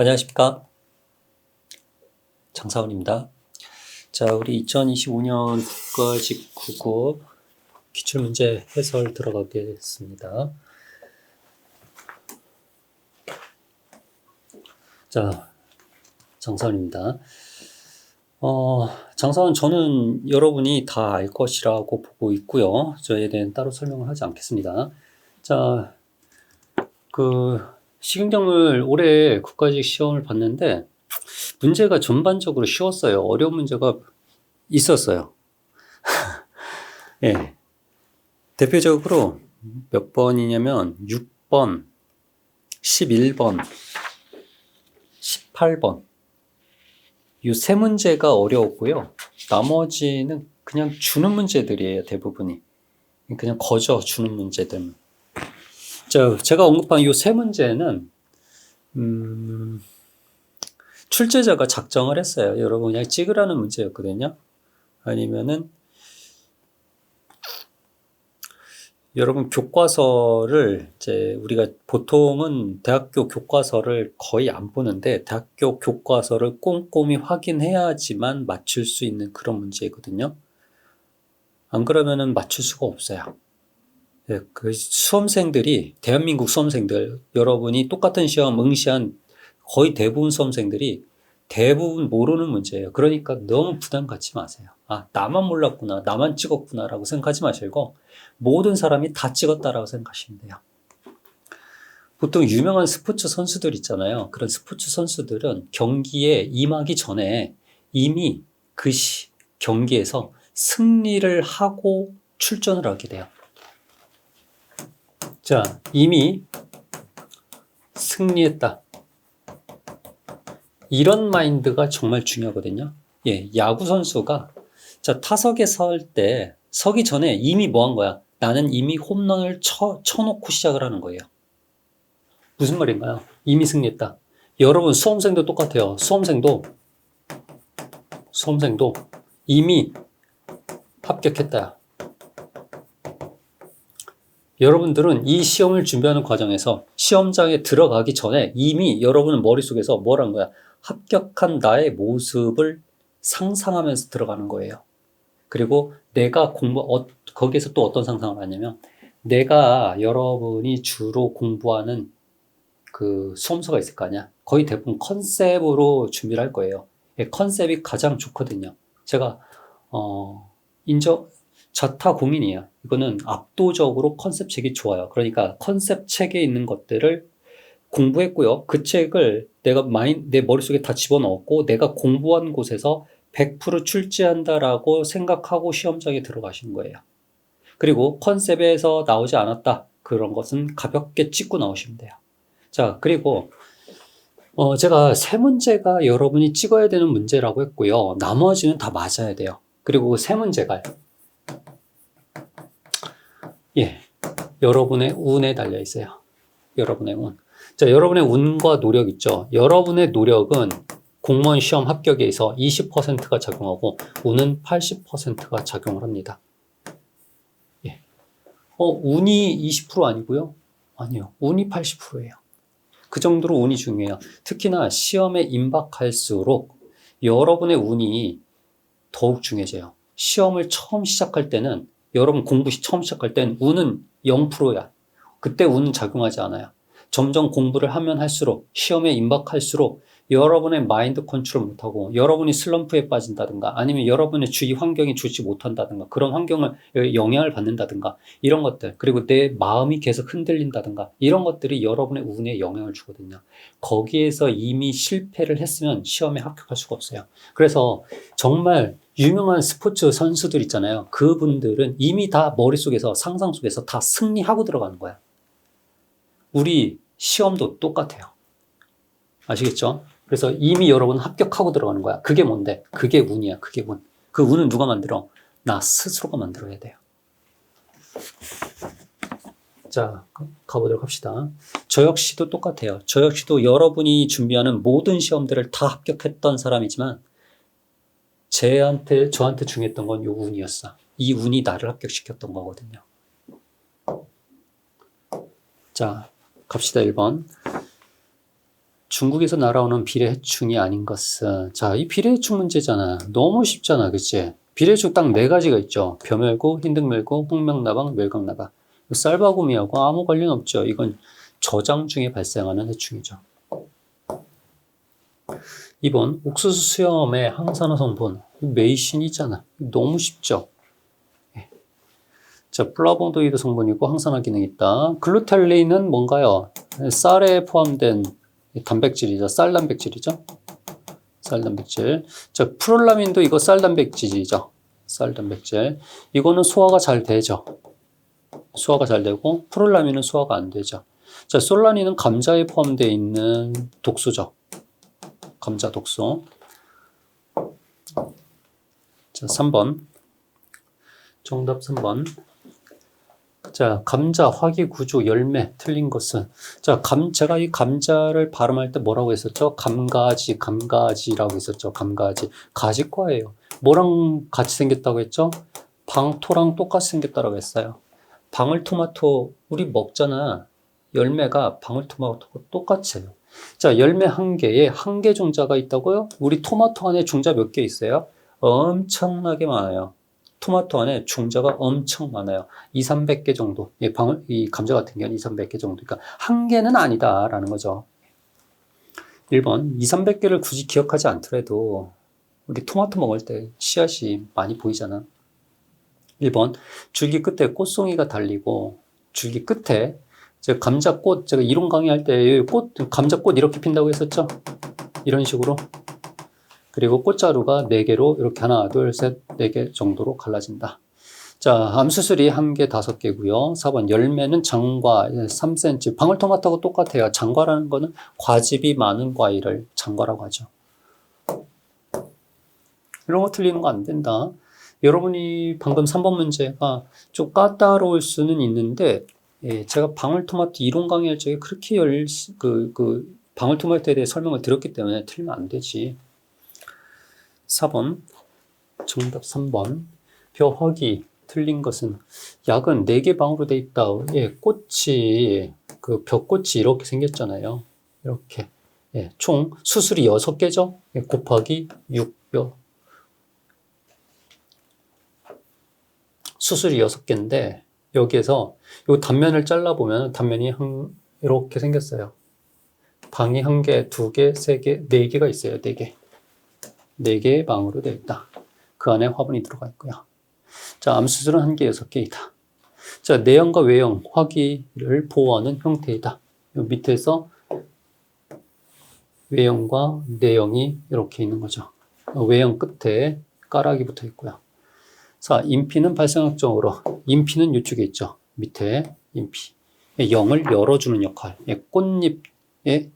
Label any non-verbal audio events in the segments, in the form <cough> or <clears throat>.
안녕하십니까. 장사원입니다. 자, 우리 2025년 국가직 국어 기출문제 해설 들어가겠습니다. 자, 장사원입니다. 어, 장사원 저는 여러분이 다 알 것이라고 보고 있고요. 저에 대한 따로 설명을 하지 않겠습니다. 자, 그 식용작물 올해 국가직 시험을 봤는데 문제가 전반적으로 쉬웠어요. 어려운 문제가 있었어요. <laughs> 예. 대표적으로 몇 번이냐면 6번, 11번, 18번. 이 세 문제가 어려웠고요. 나머지는 그냥 주는 문제들이에요, 대부분이. 그냥 거저 주는 문제들. 자, 제가 언급한 이 세 문제는, 음, 출제자가 작정을 했어요. 여러분 그냥 찍으라는 문제였거든요. 아니면은, 여러분 교과서를 이제 우리가 보통은 대학교 교과서를 거의 안 보는데 대학교 교과서를 꼼꼼히 확인해야지만 맞출 수 있는 그런 문제거든요. 안 그러면은 맞출 수가 없어요. 예, 그 수험생들이 대한민국 수험생들 여러분이 똑같은 시험 응시한 거의 대부분 수험생들이 대부분 모르는 문제예요. 그러니까 너무 부담 갖지 마세요. 아, 나만 몰랐구나, 나만 찍었구나라고 생각하지 마시고 모든 사람이 다 찍었다라고 생각하시면 돼요. 보통 유명한 스포츠 선수들 있잖아요. 그런 스포츠 선수들은 경기에 임하기 전에 이미 그 시, 경기에서 승리를 하고 출전을 하게 돼요. 자, 이미 승리했다. 이런 마인드가 정말 중요하거든요. 예, 야구 선수가 자, 타석에 설 때 서기 전에 이미 뭐 한 거야? 나는 이미 홈런을 쳐, 쳐놓고 시작을 하는 거예요. 무슨 말인가요? 이미 승리했다. 여러분 수험생도 똑같아요. 수험생도 수험생도 이미 합격했다. 여러분들은 이 시험을 준비하는 과정에서 시험장에 들어가기 전에 이미 여러분은 머릿속에서 뭘 한 거야? 합격한 나의 모습을 상상하면서 들어가는 거예요. 그리고 내가 공부, 어, 거기에서 또 어떤 상상을 하냐면, 내가 여러분이 주로 공부하는 그 수험서가 있을 거 아니야? 거의 대부분 컨셉으로 준비를 할 거예요. 예, 컨셉이 가장 좋거든요. 제가, 어, 인정, 자타 공인이에요. 이거는 압도적으로 컨셉 책이 좋아요. 그러니까 컨셉 책에 있는 것들을 공부했고요. 그 책을 내가 마인, 내 머릿속에 다 집어넣었고, 내가 공부한 곳에서 100% 출제한다라고 생각하고 시험장에 들어가신 거예요. 그리고 컨셉에서 나오지 않았다. 그런 것은 가볍게 찍고 나오시면 돼요. 자, 그리고 어, 제가 세 문제가 여러분이 찍어야 되는 문제라고 했고요. 나머지는 다 맞아야 돼요. 그리고 세 문제가 예, 여러분의 운에 달려 있어요. 여러분의 운. 자, 여러분의 운과 노력 있죠. 여러분의 노력은 공무원 시험 합격에서 20%가 작용하고 운은 80%가 작용을 합니다. 예. 어, 운이 20% 아니고요? 아니요. 운이 80%예요. 그 정도로 운이 중요해요. 특히나 시험에 임박할수록 여러분의 운이 더욱 중요해져요. 시험을 처음 시작할 때는 여러분 공부 처음 시작할 때는 운은 0%야. 그때 운은 작용하지 않아요. 점점 공부를 하면 할수록 시험에 임박할수록 여러분의 마인드 컨트롤 못하고 여러분이 슬럼프에 빠진다든가 아니면 여러분의 주위 환경이 좋지 못한다든가 그런 환경을 영향을 받는다든가 이런 것들 그리고 내 마음이 계속 흔들린다든가 이런 것들이 여러분의 운에 영향을 주거든요. 거기에서 이미 실패를 했으면 시험에 합격할 수가 없어요. 그래서 정말 유명한 스포츠 선수들 있잖아요. 그분들은 이미 다 머릿속에서 상상 속에서 다 승리하고 들어가는 거야. 우리 시험도 똑같아요. 아시겠죠? 그래서 이미 여러분 합격하고 들어가는 거야. 그게 뭔데? 그게 운이야. 그게 운. 그 운은 누가 만들어? 나 스스로가 만들어야 돼요. 자, 가보도록 합시다. 저 역시도 똑같아요. 저 역시도 여러분이 준비하는 모든 시험들을 다 합격했던 사람이지만, 쟤한테, 저한테 중요했던 건 요 운이었어. 이 운이 나를 합격시켰던 거거든요. 자, 갑시다. 1번. 중국에서 날아오는 비례해충이 아닌 것은 자, 이 비례해충 문제잖아. 너무 쉽잖아. 그치? 비례해충 딱 네 가지가 있죠. 벼멸구, 흰등멸구, 홍명나방, 멸각나방. 쌀바구미하고 아무 관련 없죠. 이건 저장 중에 발생하는 해충이죠. 2번 옥수수 수염의 항산화 성분 메이신이잖아. 너무 쉽죠. 예. 자, 플라보노이드 성분이고 항산화 기능이 있다. 글루텔린은 뭔가요? 쌀에 포함된 단백질이죠. 쌀 단백질이죠. 쌀 단백질. 자, 프롤라민도 이거 쌀 단백질이죠. 쌀 단백질. 이거는 소화가 잘 되죠. 소화가 잘 되고 프롤라민은 소화가 안 되죠. 자, 솔라닌은 감자에 포함되어 있는 독소죠. 감자 독소. 자, 3번. 정답 3번. 자, 감자, 화기, 구조, 열매, 틀린 것은. 자, 감, 제가 이 감자를 발음할 때 뭐라고 했었죠? 감가지, 감가지라고 했었죠. 감가지. 가지과예요. 뭐랑 같이 생겼다고 했죠? 방토랑 똑같이 생겼다고 했어요. 방울토마토, 우리 먹잖아. 열매가 방울토마토가 똑같아요. 자, 열매 한 개에 한 개 종자가 있다고요? 우리 토마토 안에 종자 몇 개 있어요? 엄청나게 많아요. 토마토 안에 종자가 엄청 많아요. 2, 300개 정도. 예, 방울, 이 감자 같은 경우는 2, 300개 정도. 그러니까 한 개는 아니다라는 거죠. 1번, 2, 300개를 굳이 기억하지 않더라도 우리 토마토 먹을 때 씨앗이 많이 보이잖아. 1번, 줄기 끝에 꽃송이가 달리고 줄기 끝에 제가 감자꽃, 제가 이론 강의할 때 꽃, 감자꽃 이렇게 핀다고 했었죠? 이런 식으로. 그리고 꽃자루가 4개로 이렇게 하나, 둘, 셋, 4개 정도로 갈라진다. 자, 암수술이 1개, 5개고요. 4번 열매는 장과 3cm. 방울토마토하고 똑같아요. 장과라는 거는 과즙이 많은 과일을 장과라고 하죠. 이런 거 틀리는 거 안 된다. 여러분이 방금 3번 문제가 좀 까다로울 수는 있는데 예, 제가 방울토마토 이론 강의할 적에 그렇게 열, 그, 그, 방울토마토에 대해 설명을 드렸기 때문에 틀리면 안 되지. 4번. 정답 3번. 벼허기. 틀린 것은 약은 4개 방으로 돼 있다. 예, 꽃이, 그 벼꽃이 이렇게 생겼잖아요. 이렇게. 예, 총 수술이 6개죠? 예, 곱하기 6벼. 수술이 6개인데, 여기에서 이 단면을 잘라보면 단면이 한, 이렇게 생겼어요. 방이 한 개, 두 개, 세 개, 네 개가 있어요. 네 개. 네 개의 방으로 되어 있다. 그 안에 화분이 들어가 있고요. 자, 암수술은 한 개, 여섯 개이다. 자, 내형과 외형, 화기를 보호하는 형태이다. 요 밑에서 외형과 내형이 이렇게 있는 거죠. 외형 끝에 까락이 붙어 있고요. 자, 인피는 발생학적으로, 인피는 이쪽에 있죠. 밑에 인피. 영을 열어주는 역할. 예, 꽃잎에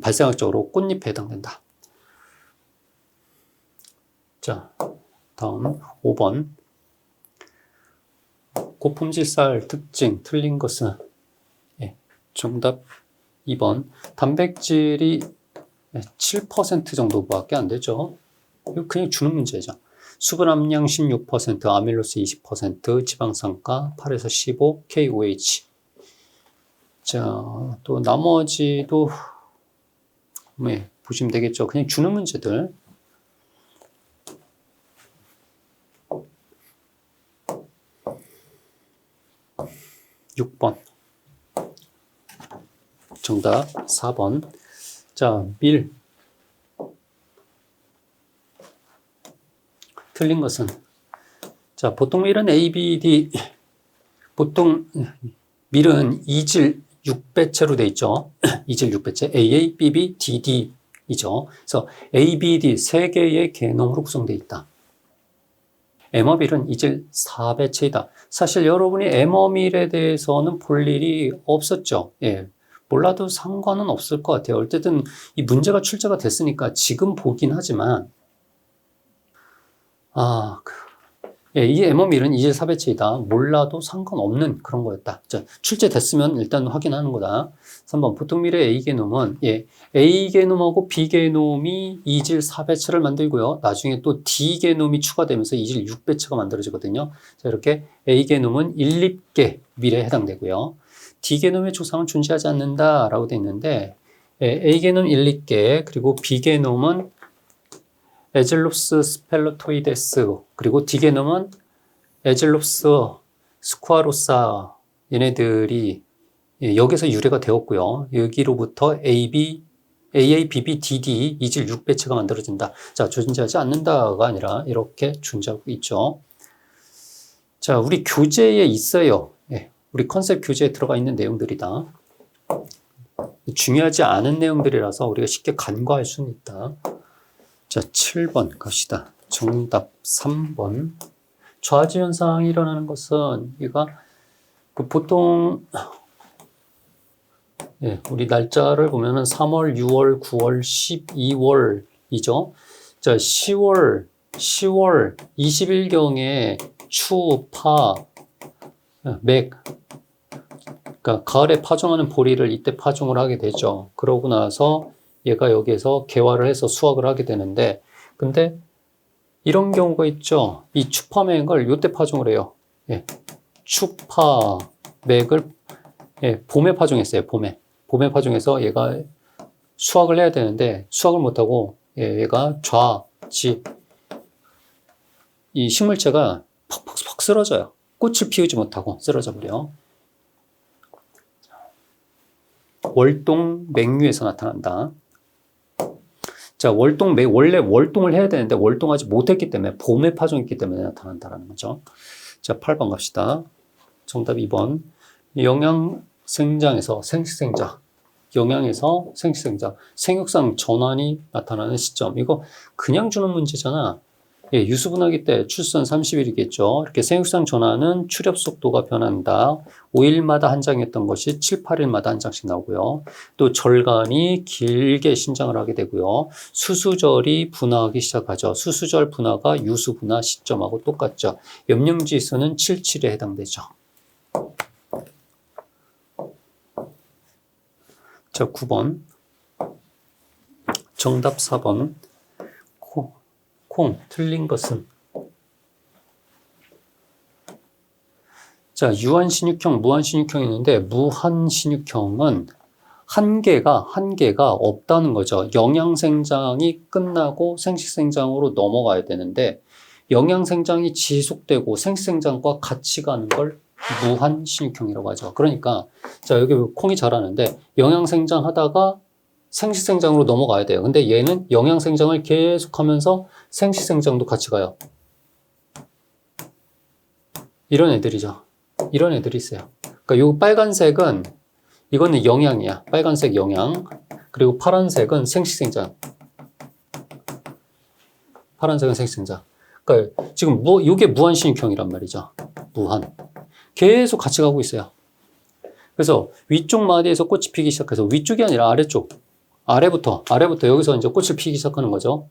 발생학적으로 꽃잎에 해당된다. 자, 다음 5번. 고품질쌀 특징 틀린 것은 예, 정답 2번. 단백질이 7% 정도밖에 안 되죠. 그냥 주는 문제죠. 수분 함량 16%, 아밀로스 20%, 지방산가 8에서 15, KOH. 자, 또 나머지도 네, 보시면 되겠죠. 그냥 주는 문제들. (6번) 정답 (4번) 자, 밀 틀린 것은 자 보통 밀은 ABD <laughs> 보통 밀은 이질 6배체로 돼 있죠. <clears throat> 이질 6배체 AA, BB, DD이죠. 그래서 ABD 세 개의 개놈으로 구성되어 있다. 에머밀은 이질 4배체이다. 사실 여러분이 에머밀에 대해서는 볼 일이 없었죠. 예. 몰라도 상관은 없을 것 같아요. 어쨌든 이 문제가 출제가 됐으니까 지금 보긴 하지만 아, 그, 예, 이 에머밀은 이제 사배체이다. 몰라도 상관없는 그런 거였다. 자, 출제됐으면 일단 확인하는 거다. 3번 보통밀의 A게놈은 예, A게놈하고 B게놈이 이질 4배체를 만들고요. 나중에 또 D게놈이 추가되면서 이질 6배체가 만들어지거든요. 자, 이렇게 A게놈은 1립계 밀에 해당되고요. D게놈의 조상은 존재하지 않는다라고 되어 있는데 예, A게놈 1, 2개, 그리고 B게놈은 에질롭스 스펠로토이데스, 그리고 D게놈은 에질롭스 스쿠아로사 얘네들이 예, 여기서 유래가 되었고요. 여기로부터 AB, AA, BB, DD 이질 6배체가 만들어진다. 자, 존재하지 않는다가 아니라 이렇게 존재하고 있죠. 자, 우리 교재에 있어요. 예, 우리 컨셉 교재에 들어가 있는 내용들이다. 중요하지 않은 내용들이라서 우리가 쉽게 간과할 수는 있다. 자, 7번 갑시다. 정답 3번. 좌지 현상이 일어나는 것은 얘가 그 보통 예, 우리 날짜를 보면은 3월, 6월, 9월, 12월이죠. 자, 10월, 10월 20일 경에 추, 파, 맥, 그러니까 가을에 파종하는 보리를 이때 파종을 하게 되죠. 그러고 나서 얘가 여기에서 개화를 해서 수확을 하게 되는데, 근데 이런 경우가 있죠. 이 추파맥을 요때 파종을 해요. 예. 추파 맥을 예, 봄에 파종했어요. 봄에. 봄에 파종해서 얘가 수확을 해야 되는데 수확을 못하고 예, 얘가 좌, 지, 이 식물체가 퍽퍽퍽 쓰러져요. 꽃을 피우지 못하고 쓰러져 버려. 월동 맹류에서 나타난다. 자, 월동 맹 원래 월동을 해야 되는데 월동하지 못했기 때문에 봄에 파종했기 때문에 나타난다라는 거죠. 자, 8번 갑시다. 정답 2번. 영양 생장에서 생식생장, 영양에서 생식생장, 생육상 전환이 나타나는 시점. 이거 그냥 주는 문제잖아. 예, 유수분화기 때 출선 30일이겠죠. 이렇게 생육상 전환은 출엽 속도가 변한다. 5일마다 한 장이었던 것이 7, 8일마다 한 장씩 나오고요. 또 절간이 길게 신장을 하게 되고요. 수수절이 분화하기 시작하죠. 수수절 분화가 유수분화 시점하고 똑같죠. 염령지수는 7, 7에 해당되죠. 자, 9번. 정답 4번. 콩, 콩, 틀린 것은. 자, 유한신육형, 무한신육형이 있는데, 무한신육형은 한 개가, 한 개가 없다는 거죠. 영양생장이 끝나고 생식생장으로 넘어가야 되는데, 영양생장이 지속되고 생식생장과 같이 가는 걸 무한신육형이라고 하죠. 그러니까 자 여기 콩이 자라는데 영양생장 하다가 생식생장으로 넘어가야 돼요. 근데 얘는 영양생장을 계속하면서 생식생장도 같이 가요. 이런 애들이죠. 이런 애들이 있어요. 그러니까 요 빨간색은 이거는 영양이야. 빨간색 영양. 그리고 파란색은 생식생장. 파란색은 생식생장. 그러니까 지금 뭐 이게 무한신육형이란 말이죠. 무한. 계속 같이 가고 있어요. 그래서 위쪽 마디에서 꽃이 피기 시작해서 위쪽이 아니라 아래쪽, 아래부터, 아래부터 여기서 이제 꽃을 피기 시작하는 거죠.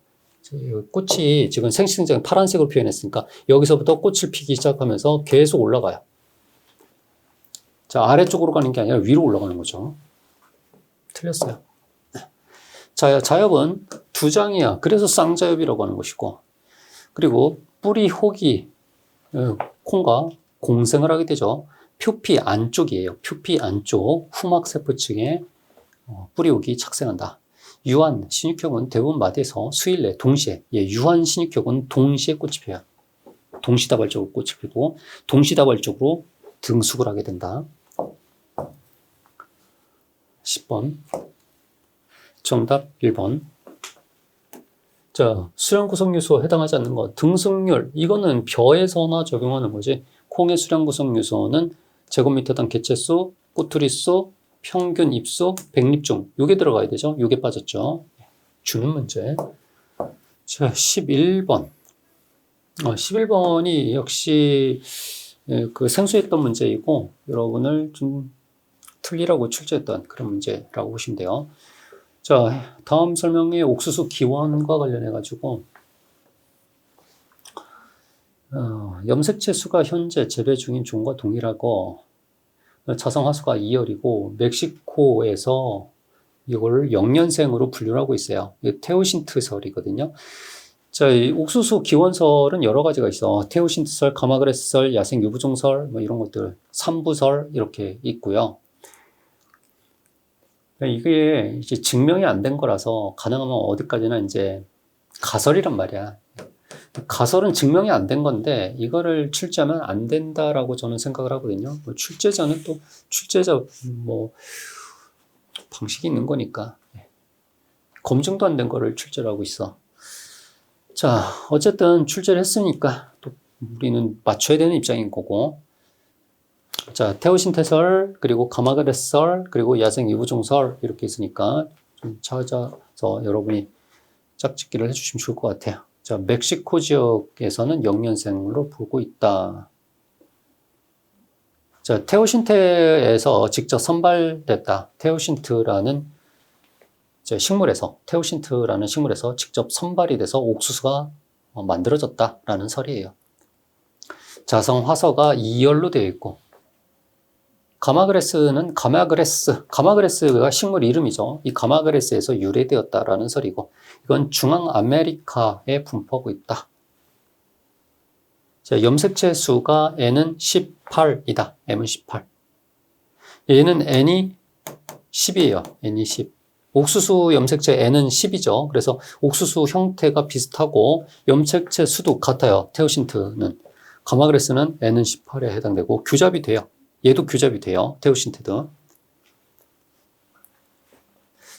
꽃이 지금 생식생 파란색으로 표현했으니까 여기서부터 꽃을 피기 시작하면서 계속 올라가요. 자, 아래쪽으로 가는 게 아니라 위로 올라가는 거죠. 틀렸어요. 자, 자엽은 두 장이야. 그래서 쌍자엽이라고 하는 것이고, 그리고 뿌리 혹이 어, 콩과 공생을 하게 되죠. 표피 안쪽이에요. 표피 안쪽 후막세포층에 어, 뿌리옥이 착생한다. 유한 신육형은 대부분 마디에서 수일 내 동시에 예, 유한 신육형은 동시에 꽃이 피어요. 동시다발적으로 꽃이 피고 동시다발적으로 등숙을 하게 된다. 10번 정답 1번 자 수량 구성 요소 해당하지 않는 것 등승률 이거는 벼에서나 적용하는 거지 콩의 수량 구성 요소는 제곱미터당 개체수, 꼬투리수, 평균 입수, 백립중 요게 들어가야 되죠. 요게 빠졌죠. 주는 문제. 자, 11번. 어, 11번이 역시 예, 그 생소했던 문제이고 여러분을 좀 틀리라고 출제했던 그런 문제라고 보시면 돼요. 자, 다음 설명에 옥수수 기원과 관련해 가지고 어, 염색체 수가 현재 재배 중인 종과 동일하고 자성화수가 2열이고 멕시코에서 이걸 영년생으로 분류를 하고 있어요. 테오신트설이거든요. 자, 이 옥수수 기원설은 여러 가지가 있어. 테오신트설, 가마그레스설, 야생 유부종설, 뭐 이런 것들, 삼부설 이렇게 있고요. 그러니까 이게 이제 증명이 안 된 거라서 가능하면 어디까지나 이제 가설이란 말이야. 가설은 증명이 안 된 건데 이거를 출제하면 안 된다라고 저는 생각을 하거든요. 뭐 출제자는 또 출제자 뭐 방식이 있는 거니까 예. 검증도 안 된 거를 출제를 하고 있어. 자, 어쨌든 출제를 했으니까 또 우리는 맞춰야 되는 입장인 거고. 자, 테오신테설, 그리고 가마그레설, 그리고 야생 이부종설 이렇게 있으니까 좀 찾아서 여러분이 짝짓기를 해주시면 좋을 것 같아요. 자, 멕시코 지역에서는 0년생으로 보고 있다. 자, 테오신테에서 직접 선발됐다. 테오신트라는 식물에서, 테오신트라는 식물에서 직접 선발이 돼서 옥수수가 어, 만들어졌다라는 설이에요. 자성 화서가 2열로 되어 있고, 가마그레스는 가마그레스, 가마그레스가 식물 이름이죠. 이 가마그레스에서 유래되었다라는 설이고, 이건 중앙 아메리카에 분포하고 있다. 자, 염색체 수가 N은 18이다. M은 18. 얘는 N이 10이에요. N이 10. 옥수수 염색체 N은 10이죠. 그래서 옥수수 형태가 비슷하고 염색체 수도 같아요. 테오신트는. 가마그레스는 N은 18에 해당되고 규잡이 돼요. 얘도 규잡이 돼요. 테오신테도.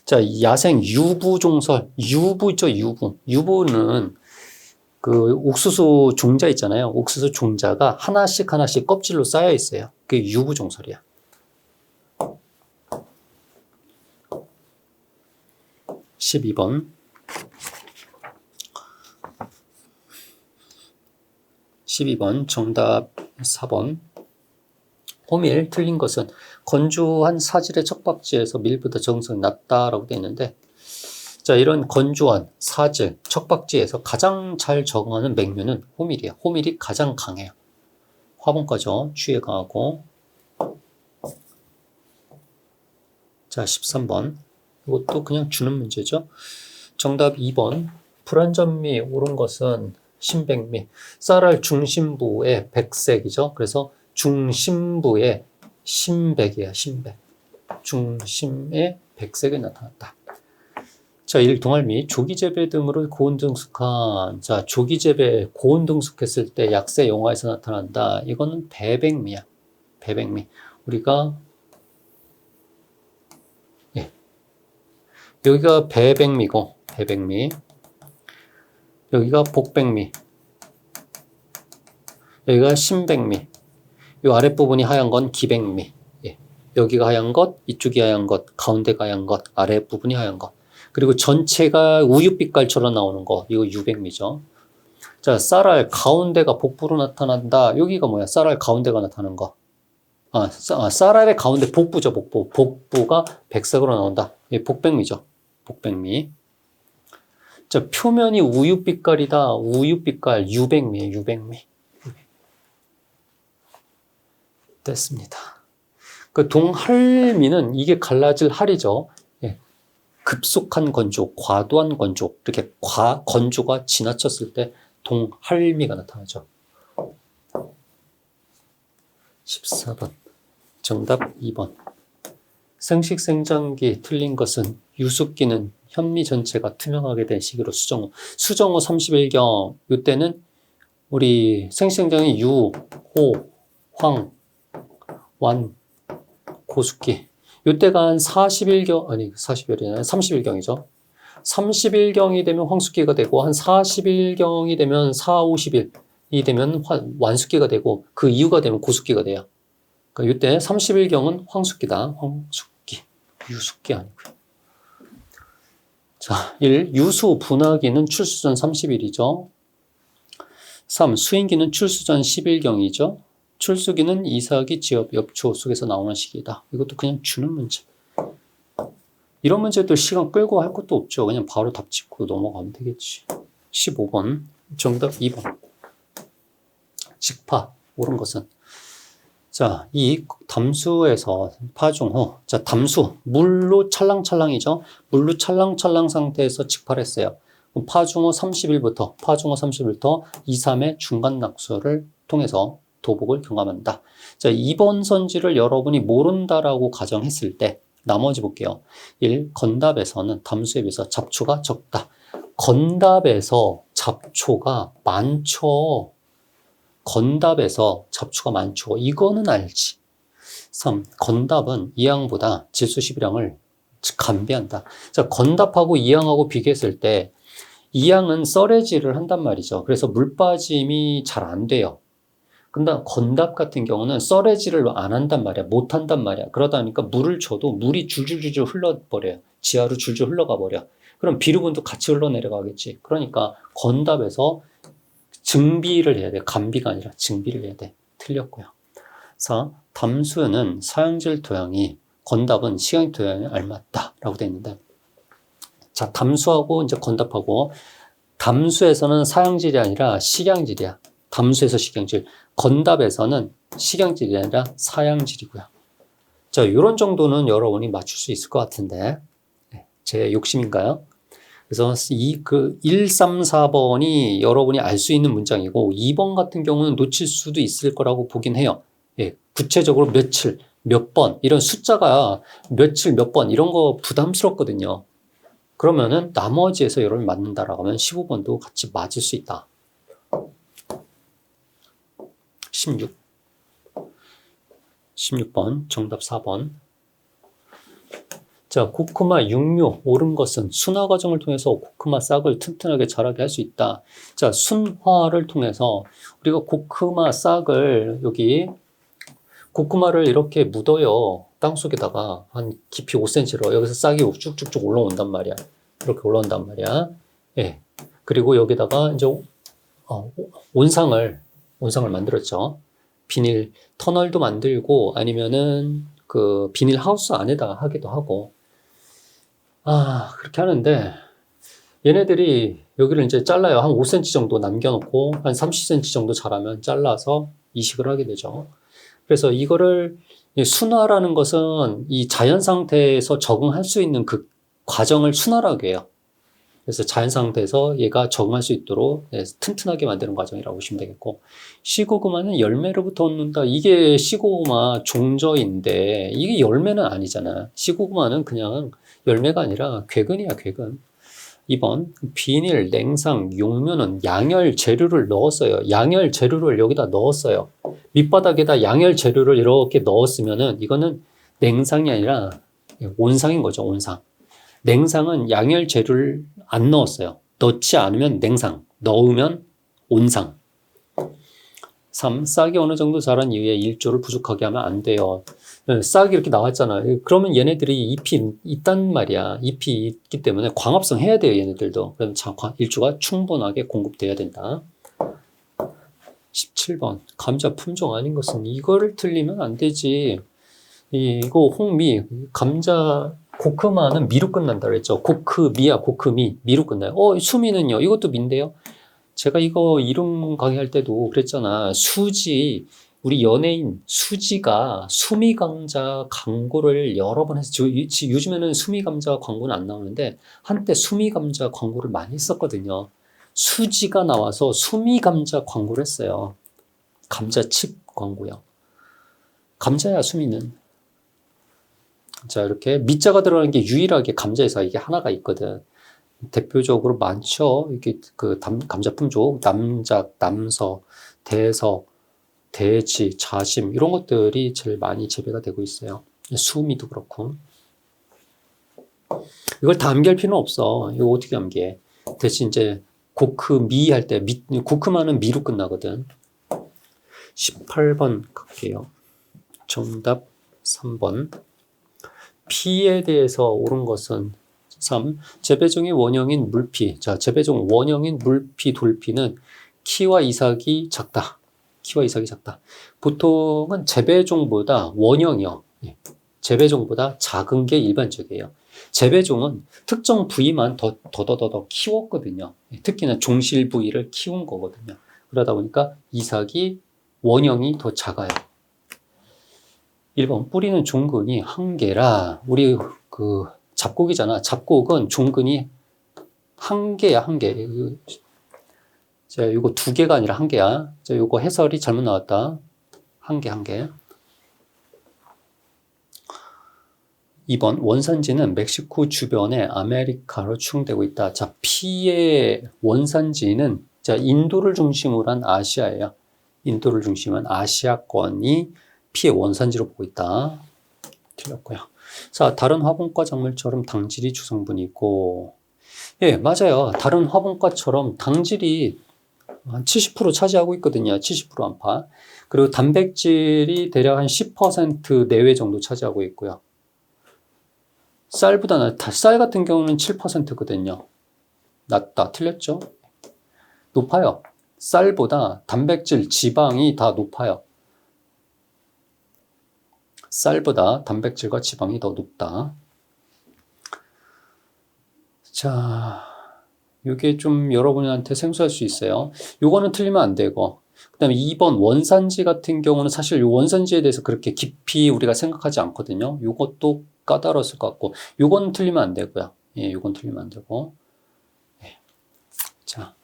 자, 야생 유부 종설. 유부 있죠, 유부. 유부는 그 옥수수 종자 있잖아요. 옥수수 종자가 하나씩 하나씩 껍질로 쌓여 있어요. 그게 유부 종설이야. 십이 번 12번 정답 4번 호밀 틀린 것은 건조한 사질의 척박지에서 밀보다 정성이 낮다라고 되어 있는데 자 이런 건조한 사질 척박지에서 가장 잘 적응하는 맹류는 호밀이에요. 호밀이 가장 강해요. 화분과죠. 추위에 강하고 자 13번 이것도 그냥 주는 문제죠. 정답 2번 불안전미 옳은 것은 신백미 쌀알 중심부의 백색이죠. 그래서 중심부의 신백이야, 신백. 중심에 백색이 나타났다. 자, 일 동알미 조기재배 등으로 고온등숙한 자 조기재배 고온등숙했을 때 약세 영화에서 나타난다. 이거는 배백미야. 배백미. 우리가 예. 여기가 배백미고 배백미. 여기가 복백미. 여기가 신백미. 이 아랫부분이 하얀 건 기백미. 예. 여기가 하얀 것, 이쪽이 하얀 것, 가운데가 하얀 것, 아랫부분이 하얀 것. 그리고 전체가 우유빛깔처럼 나오는 거, 이거 유백미죠. 자, 쌀알 가운데가 복부로 나타난다. 여기가 뭐야? 쌀알 가운데가 나타나는 거. 아, 아 쌀알의 가운데 복부죠, 복부. 복부가 백색으로 나온다. 이 복백미죠. 복백미. 자, 표면이 우유빛깔이다. 우유빛깔, 유백미에 유백미. 됐습니다. 그 동할미는 이게 갈라질 할이죠. 예. 급속한 건조, 과도한 건조, 이렇게 과, 건조가 지나쳤을 때 동할미가 나타나죠. 14번. 정답 2번. 생식 생장기 틀린 것은 유숙기는 현미 전체가 투명하게 된 시기로 수정호. 수정호 31경, 이때는 우리 생식생장이 유, 호, 황, 완, 고숙기. 이때가 한 40일경, 아니, 40일이 아니라 30일경이죠. 30일경이 되면 황숙기가 되고, 한 40일경이 되면 4, 50일이 되면 완숙기가 되고, 그 이유가 되면 고숙기가 돼요. 그러니까 이때 30일경은 황숙기다. 황숙기. 유숙기 아니고요. 자, 1. 유수 분화기는 출수전 30일이죠. 3. 수인기는 출수전 10일경이죠. 출수기는 이사기, 지업, 엽초 속에서 나오는 식이다. 이것도 그냥 주는 문제. 이런 문제들 시간 끌고 할 것도 없죠. 그냥 바로 답 짚고 넘어가면 되겠지. 15번. 정답 2번. 직파. 옳은 것은. 자, 이 담수에서 파중 후. 자, 담수. 물로 찰랑찰랑이죠. 물로 찰랑찰랑 상태에서 직파를 했어요. 파중 후 30일부터, 파중 후 30일부터 2, 3의 중간 낙수를 통해서 도복을 경험한다. 자, 2번 선지를 여러분이 모른다라고 가정했을 때 나머지 볼게요. 1. 건답에서는 담수에 비해서 잡초가 적다. 건답에서 잡초가 많죠. 건답에서 잡초가 많죠. 이거는 알지. 3. 건답은 이항보다 질소 11항을 감비한다. 자, 건답하고 이항하고 비교했을 때 이항은 썰해질을 한단 말이죠. 그래서 물 빠짐이 잘 안 돼요. 근데 건답 같은 경우는 썰해질을 안 한단 말이야. 못 한단 말이야. 그러다 보니까 물을 줘도 물이 줄줄줄줄 흘러버려요. 지하로 줄줄 흘러가 버려. 그럼 비료분도 같이 흘러내려가겠지. 그러니까 건답에서 증비를 해야 돼. 감비가 아니라 증비를 해야 돼. 틀렸고요. 4. 담수는 사용질 토양이 건답은 시향 토양에 알맞다라고 되어 있는데 자, 담수하고 이제 건답하고 담수에서는 사양질이 아니라 식양질이야. 담수에서 식양질. 건답에서는 식양질이 아니라 사양질이고요. 자, 이런 정도는 여러분이 맞출 수 있을 것 같은데 네, 제 욕심인가요? 그래서 이 그 1, 3, 4번이 여러분이 알 수 있는 문장이고 2번 같은 경우는 놓칠 수도 있을 거라고 보긴 해요. 예, 구체적으로 며칠, 몇 번, 이런 숫자가 며칠, 몇 번, 이런 거 부담스럽거든요. 그러면은 나머지에서 여러분이 맞는다라고 하면 15번도 같이 맞을 수 있다. 16. 16번, 정답 4번. 자, 고크마 육류 옳은 것은 순화 과정을 통해서 고크마 싹을 튼튼하게 자라게 할 수 있다. 자, 순화를 통해서 우리가 고크마 싹을 여기 고구마를 이렇게 묻어요. 땅 속에다가 한 깊이 5cm로 여기서 싹이 쭉쭉쭉 올라온단 말이야. 이렇게 올라온단 말이야. 예. 그리고 여기다가 이제 어, 온상을 온상을 만들었죠. 비닐 터널도 만들고 아니면은 그 비닐 하우스 안에다 하기도 하고 아 그렇게 하는데 얘네들이 여기를 이제 잘라요. 한 5cm 정도 남겨놓고 한 30cm 정도 자라면 잘라서 이식을 하게 되죠. 그래서 이거를 순화라는 것은 이 자연 상태에서 적응할 수 있는 그 과정을 순화라고 해요. 그래서 자연 상태에서 얘가 적응할 수 있도록 네, 튼튼하게 만드는 과정이라고 보시면 되겠고 시고구마는 열매로부터 얻는다. 이게 시고구마 종저인데 이게 열매는 아니잖아. 시고구마는 그냥 열매가 아니라 괴근이야 괴근. 2번 비닐, 냉상, 용면은 양열 재료를 넣었어요. 양열 재료를 여기다 넣었어요. 밑바닥에다 양열 재료를 이렇게 넣었으면은 이거는 냉상이 아니라 온상인 거죠. 온상. 냉상은 양열 재료를 안 넣었어요. 넣지 않으면 냉상, 넣으면 온상. 3. 싹이 어느 정도 자란 이후에 일조를 부족하게 하면 안 돼요. 네, 싹이 이렇게 나왔잖아. 그러면 얘네들이 잎이 있단 말이야. 잎이 있기 때문에 광합성 해야 돼요, 얘네들도. 그럼 일조가 충분하게 공급돼야 된다. 17번. 감자 품종 아닌 것은 이거를 틀리면 안 되지. 이거 홍미, 감자, 고크마는 미로 끝난다 그랬죠. 고크 미야, 고크 미. 미로 끝나요. 어, 수미는요? 이것도 민데요? 제가 이거 이름 강의 할 때도 그랬잖아. 수지, 우리 연예인 수지가 수미감자 광고를 여러 번 했어. 요즘에는 수미 감자 광고는 안 나오는데 한때 수미 감자 광고를 많이 했었거든요. 수지가 나와서 수미 감자 광고를 했어요. 감자칩 광고요. 감자야 수미는. 자 이렇게 미자가 들어가는 게 유일하게 감자에서 이게 하나가 있거든. 대표적으로 많죠. 이게 그 감자 품종, 남작, 남서, 대석, 대지, 자심 이런 것들이 제일 많이 재배가 되고 있어요. 수미도 그렇고. 이걸 다 암기할 필요는 없어. 이거 어떻게 암기해? 대신 이제 고크 미 할 때, 고크마는 미로 끝나거든. 18번 갈게요. 정답 3번. 피에 대해서 옳은 것은 3. 재배종의 원형인 물피. 자, 재배종 원형인 물피, 돌피는 키와 이삭이 작다. 키와 이삭이 작다. 보통은 재배종보다 원형이요. 예. 재배종보다 작은 게 일반적이에요. 재배종은 특정 부위만 더, 더더더더 키웠거든요. 예. 특히나 종실 부위를 키운 거거든요. 그러다 보니까 이삭이 원형이 더 작아요. 1번 뿌리는 종근이 한 개라 우리 그 잡곡이잖아. 잡곡은 종근이 한 개야, 한 개. 자, 이거 두 개가 아니라 한 개야. 자, 이거 해설이 잘못 나왔다. 한 개, 한 개. 2번 원산지는 멕시코 주변의 아메리카로 추정되고 있다. 자, P의 원산지는 자, 인도를 중심으로 한 아시아예요. 인도를 중심으로 한 아시아권이 P의 원산지로 보고 있다. 틀렸고요. 자, 다른 화분과 작물처럼 당질이 주성분이고 예, 맞아요. 다른 화분과처럼 당질이 한 70% 차지하고 있거든요. 70% 안팎. 그리고 단백질이 대략 한 10% 내외 정도 차지하고 있고요. 쌀보다는 쌀 같은 경우는 7%거든요. 낮다. 틀렸죠? 높아요. 쌀보다 단백질, 지방이 다 높아요. 쌀보다 단백질과 지방이 더 높다. 자, 이게 좀 여러분한테 생소할 수 있어요. 요거는 틀리면 안 되고. 그 다음에 2번 원산지 같은 경우는 사실 이 원산지에 대해서 그렇게 깊이 우리가 생각하지 않거든요. 요것도 까다로웠을 것 같고. 요건 틀리면 안 되고요. 예, 요건 틀리면 안 되고. 예. 자.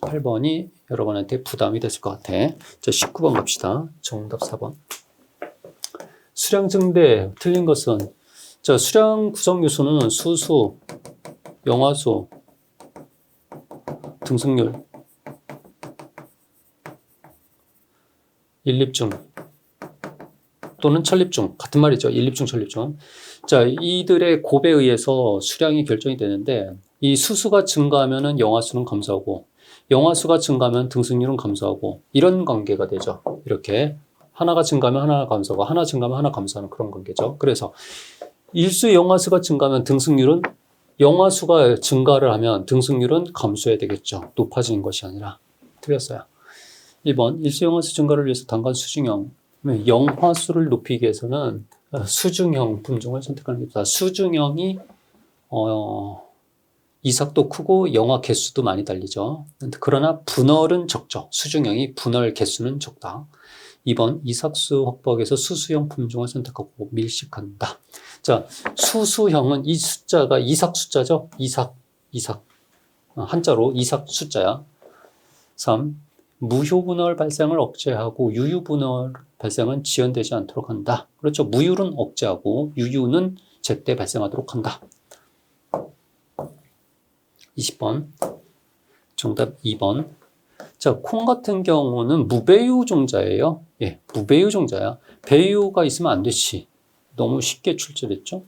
18번이 여러분한테 부담이 됐을 것 같아. 자, 19번 갑시다. 정답 4번. 수량 증대 틀린 것은 자, 수량 구성 요소는 수수, 영화수, 등승률, 일립중 또는 천립중 같은 말이죠. 일립중, 천립중. 자, 이들의 곱에 의해서 수량이 결정이 되는데 이 수수가 증가하면은 영화수는 감소하고 영화 수가 증가하면 등승률은 감소하고 이런 관계가 되죠. 이렇게 하나가 증가하면 하나가 감소하고 하나 증가하면 하나 감소하는 그런 관계죠. 그래서 일수 영화 수가 증가하면 등승률은 영화 수가 증가를 하면 등승률은 감소해야 되겠죠. 높아지는 것이 아니라 틀렸어요. 1번 일수 영화 수 증가를 위해서 단간 수중형 영화 수를 높이기 위해서는 수중형 품종을 선택하는 게 좋다. 수중형이 어, 이삭도 크고 영화 개수도 많이 달리죠. 그러나 분월은 적죠. 수중형이 분월 개수는 적다. 2번 이삭수 확보하기위해서 수수형 품종을 선택하고 밀식한다. 자, 수수형은 이 숫자가 이삭 숫자죠. 이삭, 이삭. 어, 한자로 이삭 숫자야. 3. 무효분월 발생을 억제하고 유유분월 발생은 지연되지 않도록 한다. 그렇죠. 무율은 억제하고 유유는 제때 발생하도록 한다. 20번. 정답 2번. 자, 콩 같은 경우는 무배유 종자예요. 예, 무배유 종자야. 배유가 있으면 안 되지. 너무 쉽게 출제됐죠.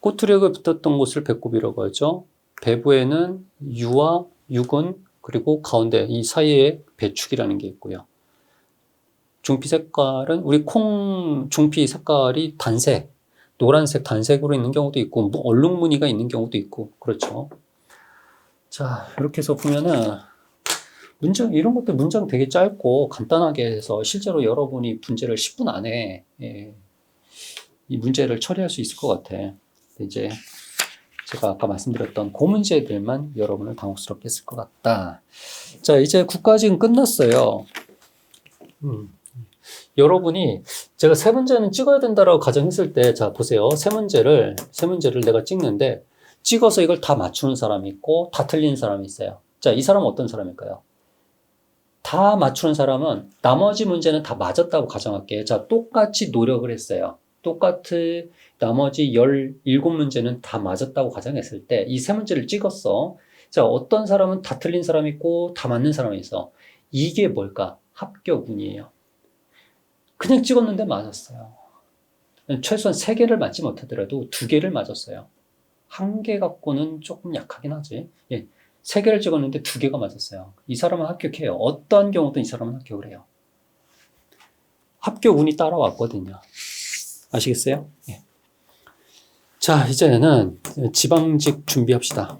꼬투리가 붙었던 곳을 배꼽이라고 하죠. 배부에는 유와 육은 그리고 가운데 이 사이에 배축이라는 게 있고요. 중피 색깔은 우리 콩 중피 색깔이 단색, 노란색 단색으로 있는 경우도 있고 뭐 얼룩 무늬가 있는 경우도 있고 그렇죠. 자 이렇게 해서 보면은 문장 이런 것들 문장 되게 짧고 간단하게 해서 실제로 여러분이 문제를 10분 안에 예, 이 문제를 처리할 수 있을 것 같아. 이제 제가 아까 말씀드렸던 그 문제들만 여러분을 당혹스럽게 했을 것 같다. 자 이제 국가직은 끝났어요. 음. 여러분이 제가 세 문제는 찍어야 된다라고 가정했을 때, 자, 보세요. 세 문제를, 세 문제를 내가 찍는데, 찍어서 이걸 다 맞추는 사람이 있고, 다 틀린 사람이 있어요. 자, 이 사람은 어떤 사람일까요? 다 맞추는 사람은 나머지 문제는 다 맞았다고 가정할게요. 자, 똑같이 노력을 했어요. 똑같은 나머지 17문제는 다 맞았다고 가정했을 때, 이 세 문제를 찍었어. 자, 어떤 사람은 다 틀린 사람이 있고, 다 맞는 사람이 있어. 이게 뭘까? 합격운이에요. 그냥 찍었는데 맞았어요. 최소한 세 개를 맞지 못하더라도 두 개를 맞았어요. 한 개 갖고는 조금 약하긴 하지. 예. 세 개를 찍었는데 두 개가 맞았어요. 이 사람은 합격해요. 어떠한 경우든 이 사람은 합격을 해요. 합격 운이 따라왔거든요. 아시겠어요? 예. 자, 이제는 지방직 준비합시다.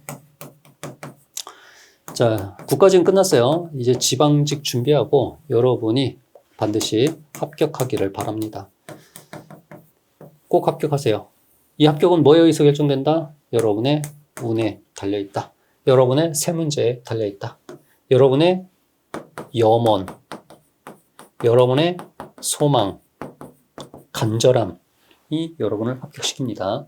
자, 국가직 끝났어요. 이제 지방직 준비하고 여러분이 반드시 합격하기를 바랍니다. 꼭 합격하세요. 이 합격은 뭐에 의해서 결정된다? 여러분의 운에 달려있다. 여러분의 세 문제에 달려있다. 여러분의 염원, 여러분의 소망, 간절함이 여러분을 합격시킵니다.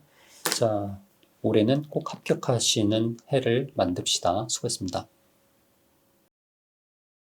자, 올해는 꼭 합격하시는 해를 만듭시다. 수고했습니다.